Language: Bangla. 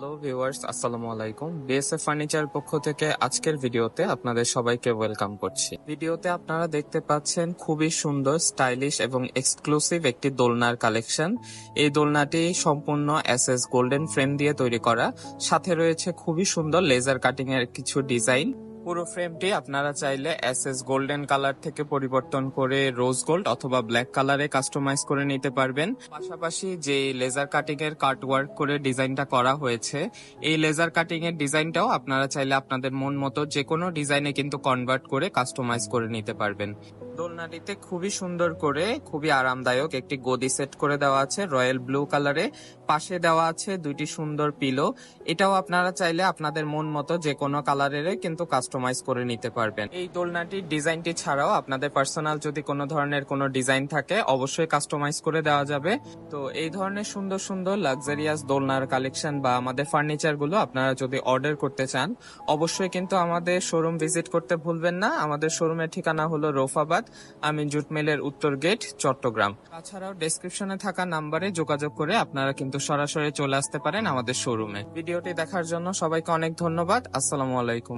হ্যালো ভিউয়ার্স আসসালামু আলাইকুম। বিএসএফ ফার্নিচার পক্ষ থেকে আজকের ভিডিওতে আপনাদের সবাইকে ওয়েলকাম করছি। ভিডিওতে আপনারা দেখতে পাচ্ছেন খুবই সুন্দর স্টাইলিশ এবং এক্সক্লুসিভ একটি দোলনার কালেকশন এই দোলনাটি সম্পূর্ণ এসএস গোল্ডেন ফ্রেম দিয়ে তৈরি করা। সাথে রয়েছে খুবই সুন্দর লেজার কাটিং এর কিছু ডিজাইন পুরো ফ্রেমটি আপনারা চাইলে এসএস গোল্ডেন কালার থেকে পরিবর্তন করে রোজ গোল্ড অথবা ব্ল্যাক কালারে কাস্টমাইজ করে নিতে পারবেন। পাশাপাশি যে লেজার কাটিং এর কাট ওয়ার্ক করে ডিজাইনটা করা হয়েছে, এই লেজার কাটিং এর ডিজাইনটাও আপনারা চাইলে আপনাদের মন মতো যে কোনো ডিজাইনে কিন্তু কনভার্ট করে কাস্টমাইজ করে নিতে পারবেন। দোলনাটিতে খুবই সুন্দর করে, খুবই আরামদায়ক একটি গদি সেট করে দেওয়া আছে, রয়্যাল ব্লু কালারে। পাশে দেওয়া আছে দুইটি সুন্দর পিলো এটাও আপনারা চাইলে আপনাদের মন মতো যে কোনো কালারের কিন্তু কাস্টমাইজ করে নিতে পারবেন। এই দোলনাটির ডিজাইনটি ছাড়াও আপনাদের পার্সোনাল যদি কোনো ধরনের কোনো ডিজাইন থাকে, অবশ্যই কাস্টমাইজ করে দেওয়া যাবে। তো এই ধরনের সুন্দর সুন্দর লাক্সারিয়াস দোলনার কালেকশন বা আমাদের ফার্নিচারগুলো আপনারা যদি অর্ডার করতে চান, অবশ্যই কিন্তু আমাদের শোরুম ভিজিট করতে ভুলবেন না। আমাদের শোরুমের ঠিকানা হলো রোফাবাদ আমিন জুট মিলের উত্তর গেট চট্টগ্রাম। তাছাড়াও ডেসক্রিপশনে থাকা নাম্বারে যোগাযোগ করে আপনারা কিন্তু সরাসরি চলে আসতে পারেন আমাদের শোরুমে ভিডিওটি দেখার জন্য সবাইকে অনেক ধন্যবাদ। আসসালামু আলাইকুম।